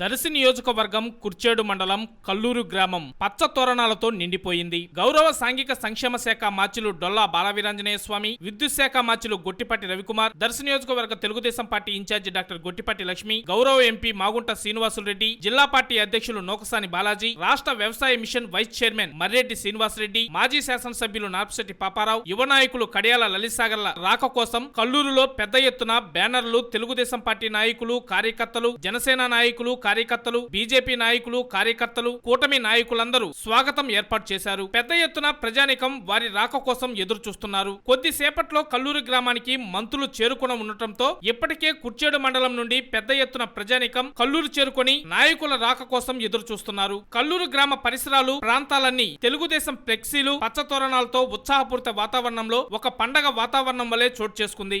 దర్శి నియోజకవర్గం కుర్చేడు మండలం కల్లూరు గ్రామం పచ్చ తోరణాలతో నిండిపోయింది. గౌరవ సాంఘిక సంక్షేమ శాఖ మాచిలు డొల్లా బాలవీరాంజనేయ స్వామి విద్యుత్ శాఖ మాచిలు గొట్టిపాటి రవికుమార్ దర్శి నియోజకవర్గ Telugu Desam party incharge doctor Gottipati Lakshmi గౌరవ ఎంపీ మాగుంట శ్రీనివాసులు రెడ్డి జిల్లా పార్టీ అధ్యక్షులు నోకసాని బాలాజీ రాష్ట్ర వ్యవసాయ mission vice chairman Marreddy Srinivasareddy మాజీ శాసనసభ్యులు నార్పిశెట్టి పాపారావు యువ నాయకులు కడియాల లలిసాగర్ల రాక కోసం కల్లూరులో పెద్ద ఎత్తున బ్యానర్లు తెలుగుదేశం పార్టీ నాయకులు కార్యకర్తలు జనసేన నాయకులు కార్యకర్తలు బీజేపీ నాయకులు కార్యకర్తలు కూటమి నాయకులందరూ స్వాగతం ఏర్పాటు చేశారు. పెద్ద ఎత్తున ప్రజానికం వారి రాక కోసం ఎదురు చూస్తున్నారు కొద్దిసేపట్లో కల్లూరు గ్రామానికి మంత్రులు చేరుకున ఉండటంతో ఇప్పటికే కుర్చేడు మండలం నుండి పెద్ద ఎత్తున ప్రజానికం కల్లూరు చేరుకొని నాయకుల రాక కోసం ఎదురు చూస్తున్నారు కల్లూరు గ్రామ పరిసరాలు ప్రాంతాలన్నీ తెలుగుదేశం ఫ్లెక్సీలు పచ్చతోరణాలతో ఉత్సాహపూరిత వాతావరణంలో ఒక పండగ వాతావరణం వలె చోటు చేసుకుంది.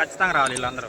ఖచ్చితంగా రావాలి వీళ్ళందరూ వీళ్ళందరూ.